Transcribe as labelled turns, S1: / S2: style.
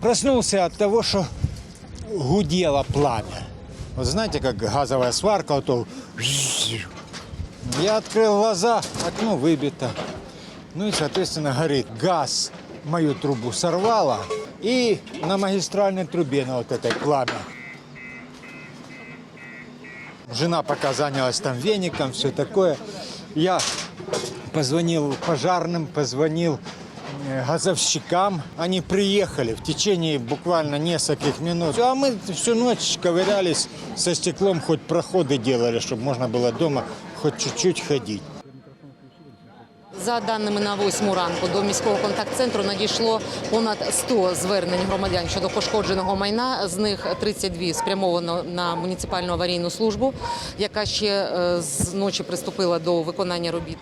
S1: Проснулся от того, что гудело пламя. Вот знаете, как газовая сварка, вот то... Я открыл глаза, окно выбито. Ну и, соответственно, горит газ. Мою трубу сорвало. И на магистральной трубе, на вот этой пламя. Жена пока занялась там веником, все такое. Я позвонил пожарным, позвонил э, газовщикам. Они приехали в течение буквально нескольких минут. А мы всю ночь ковырялись со стеклом, хоть проходы делали, чтобы можно было дома хоть чуть-чуть ходить.
S2: За даними на восьму ранку до міського контакт-центру надійшло понад 100 звернень громадян щодо пошкодженого майна. З них 32 спрямовано на муніципальну аварійну службу, яка ще е, з ночі приступила до виконання робіт.